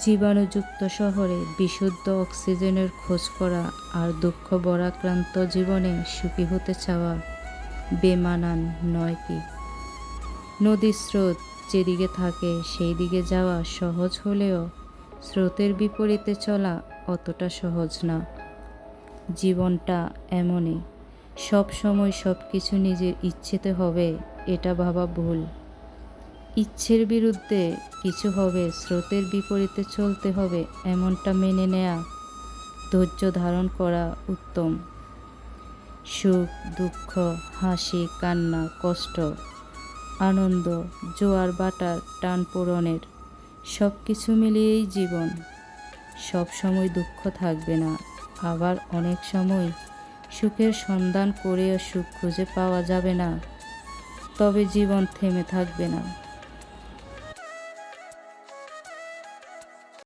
জীবাণুযুক্ত শহরে বিশুদ্ধ অক্সিজেনের খোঁজ করা আর দুঃখ বরাক্রান্ত জীবনে সুখী হতে চাওয়া বেমানান নয় কি? নদীর স্রোত যেদিকে থাকে সেই দিকে যাওয়া সহজ হলেও স্রোতের বিপরীতে চলা অতটা সহজ না। জীবনটা এমনই সব সময় সব কিছু নিজের ইচ্ছেতে হবে, এটা ভাবা ভুল। ইচ্ছের বিরুদ্ধে কিছু হবে, স্রোতের বিপরীতে চলতে হবে, এমনটা মেনে নেয়া, ধৈর্য ধারণ করা উত্তম। সুখ, দুঃখ, হাসি, কান্না, কষ্ট, আনন্দ, জোয়ার, বাটার, টান পূরণের সব কিছু মিলিয়েই জীবন। সব সময় দুঃখ থাকবে না, আবার অনেক সময় সুখের সন্ধান করেও সুখ খুঁজে পাওয়া যাবে না, তবে জীবন থেমে থাকবে না।